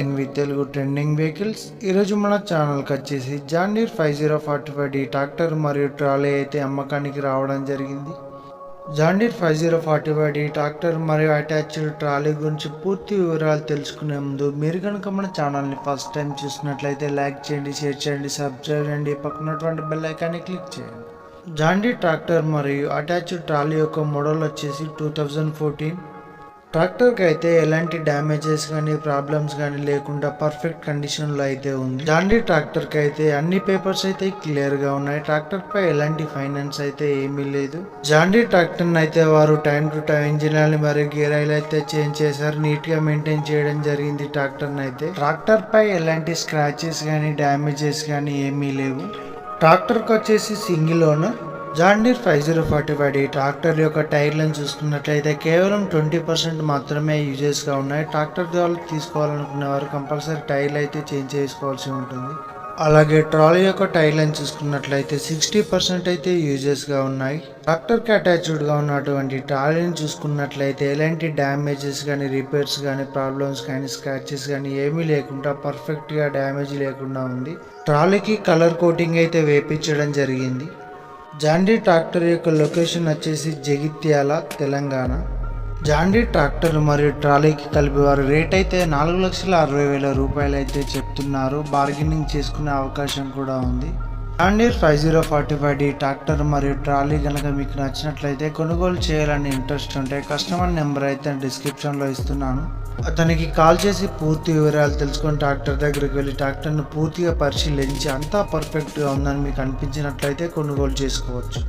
N V Telugu trending vehicles. ఈరోజు మన ఛానల్కి వచ్చేసి John Deere five zero forty five D tractor మరియు ట్రాలీ అయితే అమ్మకానికి రావడం జరిగింది. John Deere five zero forty five D tractor మరియు అటాచ్డ్ ట్రాలీ గురించి పూర్తి వివరాలు తెలుసుకునే ముందు మీరు కనుక మన ఛానల్ని ఫస్ట్ టైం చూసినట్లయితే లైక్ చేయండి షేర్ చేయండి సబ్స్క్రైబ్ చేయండి. పక్కనటువంటి బెల్ ఐకాన్ని క్లిక్ చేయండి. జాండీ ట్రాక్టర్ మరియు అటాచ్డ్ ట్రాలీ యొక్క మోడల్ వచ్చేసి టూ థౌజండ్ ఫోర్టీన్. ట్రాక్టర్కి అయితే ఎలాంటి డ్యామేజెస్ కానీ ప్రాబ్లమ్స్ కానీ లేకుండా పర్ఫెక్ట్ కండిషన్లో అయితే ఉంది. జాండీ ట్రాక్టర్కి అయితే అన్ని పేపర్స్ అయితే క్లియర్గా ఉన్నాయి. ట్రాక్టర్ పై ఎలాంటి ఫైనాన్స్ అయితే ఏమీ లేదు. జాండీ ట్రాక్టర్ని అయితే వారు time to time engine oil మరియు గేర్ ఆయిల్ అయితే చేంజ్ చేశారు. నీట్గా మెయింటైన్ చేయడం జరిగింది ట్రాక్టర్ని అయితే. ట్రాక్టర్పై ఎలాంటి స్క్రాచెస్ కానీ డ్యామేజెస్ కానీ ఏమీ లేవు. ట్రాక్టర్కి వచ్చేసి single owner John Deere five zero forty five tractor యొక్క టైర్లను చూసుకున్నట్లయితే కేవలం ట్వంటీ పర్సెంట్ మాత్రమే యూజెస్గా ఉన్నాయి. ట్రాక్టర్ ద్వారా తీసుకోవాలనుకునే వారు కంపల్సరీ టైర్లు అయితే చేంజ్ చేసుకోవాల్సి ఉంటుంది. అలాగే ట్రాలీ యొక్క టైర్లను చూసుకున్నట్లయితే సిక్స్టీ పర్సెంట్ అయితే యూజెస్గా ఉన్నాయి. ట్రాక్టర్కి అటాచ్డ్గా ఉన్నటువంటి ట్రాలీని చూసుకున్నట్లయితే ఎలాంటి డ్యామేజెస్ కానీ రిపేర్స్ కానీ ప్రాబ్లమ్స్ కానీ స్క్రాచెస్ కానీ ఏమీ లేకుండా పర్ఫెక్ట్గా డ్యామేజ్ లేకుండా ఉంది. ట్రాలీకి కలర్ కోటింగ్ అయితే వేపించడం జరిగింది. జాండీ ట్రాక్టర్ యొక్క లొకేషన్ వచ్చేసి జగిత్యాల తెలంగాణ. జాండీ ట్రాక్టర్ మరియు ట్రాలీకి కలిపి వారు రేట్ అయితే నాలుగు లక్షల అరవై వేల రూపాయలు అయితే చెప్తున్నారు. బార్గెనింగ్ చేసుకునే అవకాశం కూడా ఉంది. అండి five zero forty five D tractor మరియు ట్రాలీ కనుక మీకు నచ్చినట్లయితే కొనుగోలు చేయాలని ఇంట్రెస్ట్ ఉంటే కస్టమర్ నెంబర్ అయితే డిస్క్రిప్షన్లో ఇస్తున్నాను. అతనికి కాల్ చేసి పూర్తి వివరాలు తెలుసుకొని ట్రాక్టర్ దగ్గరికి వెళ్ళి ట్రాక్టర్ను పూర్తిగా పరిశీలించి అంతా పర్ఫెక్ట్గా ఉందని మీకు అనిపించినట్లయితే కొనుగోలు చేసుకోవచ్చు.